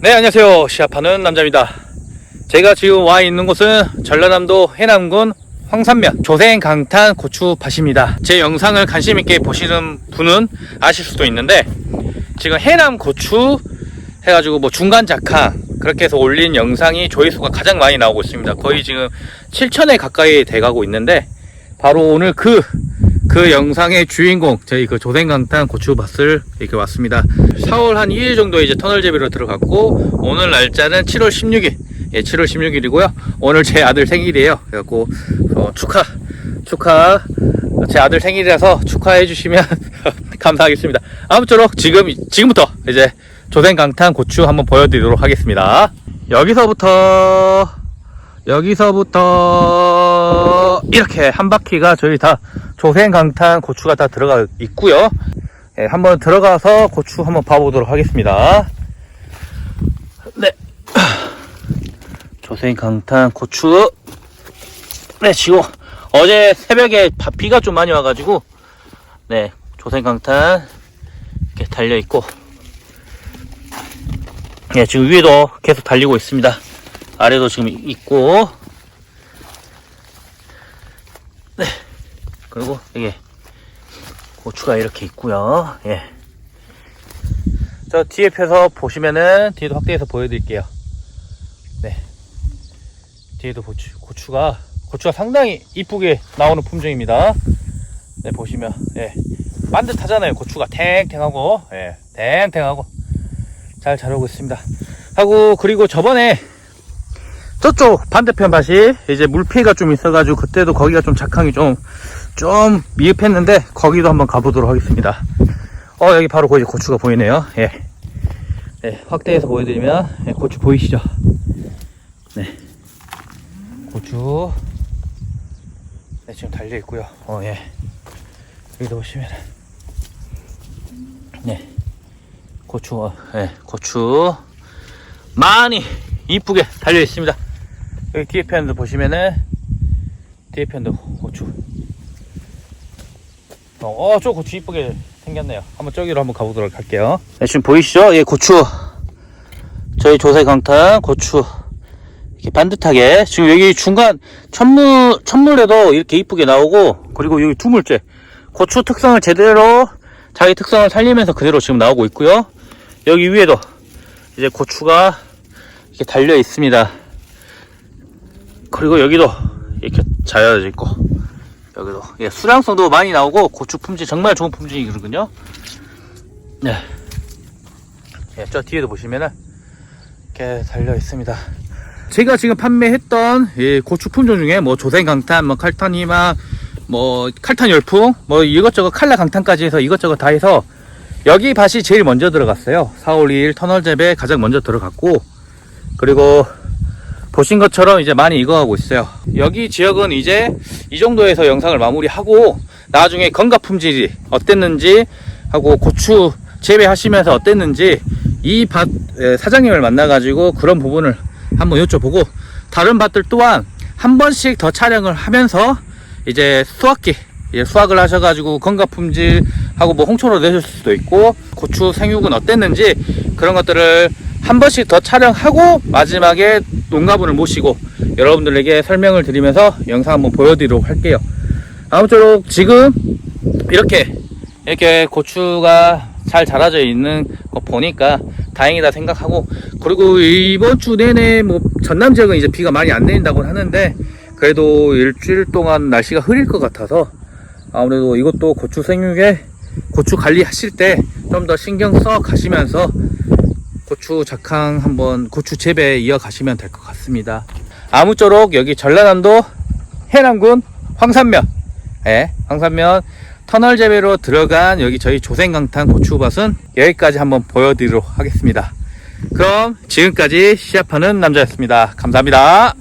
네, 안녕하세요. 시합하는 남자입니다. 제가 지금 와 있는 곳은 전라남도 해남군 황산면 조생 강탄 고추밭입니다. 제 영상을 관심 있게 보시는 분은 아실 수도 있는데 지금 해남 고추 해가지고 뭐 중간 작황 그렇게 해서 올린 영상이 조회수가 가장 많이 나오고 있습니다. 거의 지금 7천에 가까이 돼가고 있는데 바로 오늘 그 그 영상의 주인공 저희 그 조생강탄 고추밭을 이렇게 왔습니다. 4월 한 2일 정도 이제 터널 재배로 들어갔고 오늘 날짜는 7월 16일. 예 7월 16일이고요. 오늘 제 아들 생일이에요. 그래갖고 어, 축하 축하. 제 아들 생일이라서 축하해 주시면 감사하겠습니다. 아무쪼록 지금 지금부터 이제 조생강탄 고추 한번 보여드리도록 하겠습니다. 여기서부터 여기서부터 이렇게 한 바퀴가 저희 다 조생강탄 고추가 다 들어가 있고요. 예, 한번 들어가서 고추 한번 봐보도록 하겠습니다. 네, 조생강탄 고추. 네, 지금 어제 새벽에 바- 비가 좀 많이 와가지고 네 조생강탄 이렇게 달려 있고, 예, 지금 위에도 계속 달리고 있습니다. 아래도 지금 있고, 네. 그리고 이게 고추가 이렇게 있고요. 예. 저 뒤에 펴서 보시면은 뒤에도 확대해서 보여드릴게요. 네. 뒤에도 고추, 고추가 고추가 상당히 이쁘게 나오는 품종입니다. 네 보시면 예 반듯하잖아요. 고추가 탱탱하고 예 탱탱하고 잘 자라고 있습니다. 하고 그리고 저번에 저쪽 반대편 밭이 이제 물피가 좀 있어가지고 그때도 거기가 좀 작황이 좀, 좀 미흡했는데 거기도 한번 가보도록 하겠습니다. 어, 여기 바로 거기 고추가 보이네요. 예. 네, 확대해서 보여드리면, 예, 고추 보이시죠? 네. 고추. 네, 지금 달려 있고요. 어, 예. 여기도 보시면, 네. 고추, 어, 예, 고추. 많이 이쁘게 달려 있습니다. 여기 뒤에 편도 보시면은 뒤에 편도 고추. 어, 저 고추 이쁘게 생겼네요. 한번 저기로 한번 가보도록 할게요. 네, 지금 보이시죠? 예, 고추. 저희 조세 강탄 고추. 이렇게 반듯하게. 지금 여기 중간 천물 천물에도 이렇게 이쁘게 나오고 그리고 여기 두물째. 고추 특성을 제대로 자기 특성을 살리면서 그대로 지금 나오고 있고요. 여기 위에도 이제 고추가 이렇게 달려 있습니다. 그리고 여기도 이렇게 자여져 있고 여기도 예, 수량성도 많이 나오고 고추 품질 정말 좋은 품질이거든요. 네. 예, 저 뒤에도 보시면은 이렇게 달려 있습니다. 제가 지금 판매했던 예, 고추 품종 중에 뭐 조생강탄, 뭐 칼탄희망, 뭐 칼탄 열풍, 뭐 이것저것 칼라 강탄까지 해서 이것저것 다 해서 여기 밭이 제일 먼저 들어갔어요. 4월 2일 터널 재배 가장 먼저 들어갔고 그리고 보신 것처럼 이제 많이 익어가고 있어요. 여기 지역은 이제 이 정도에서 영상을 마무리하고 나중에 건강 품질이 어땠는지 하고 고추 재배하시면서 어땠는지 이 밭 사장님을 만나 가지고 그런 부분을 한번 여쭤보고 다른 밭들 또한 한 번씩 더 촬영을 하면서 이제 수확기 예, 수확을 하셔가지고 건강 품질하고 뭐 홍초로 내실 수도 있고 고추 생육은 어땠는지 그런 것들을 한 번씩 더 촬영하고 마지막에 농가분을 모시고 여러분들에게 설명을 드리면서 영상 한번 보여드리도록 할게요. 아무쪼록 지금 이렇게 이렇게 고추가 잘 자라져 있는 거 보니까 다행이다 생각하고 그리고 이번 주 내내 뭐 전남 지역은 이제 비가 많이 안 내린다고 하는데 그래도 일주일 동안 날씨가 흐릴 것 같아서 아무래도 이것도 고추 생육에 고추 관리하실 때 좀 더 신경 써 가시면서 고추 작황 한번 고추 재배 이어가시면 될 것 같습니다. 아무쪼록 여기 전라남도 해남군 황산면, 예, 황산면 터널 재배로 들어간 여기 저희 조생강탄 고추밭은 여기까지 한번 보여드리도록 하겠습니다. 그럼 지금까지 시합하는 남자였습니다. 감사합니다.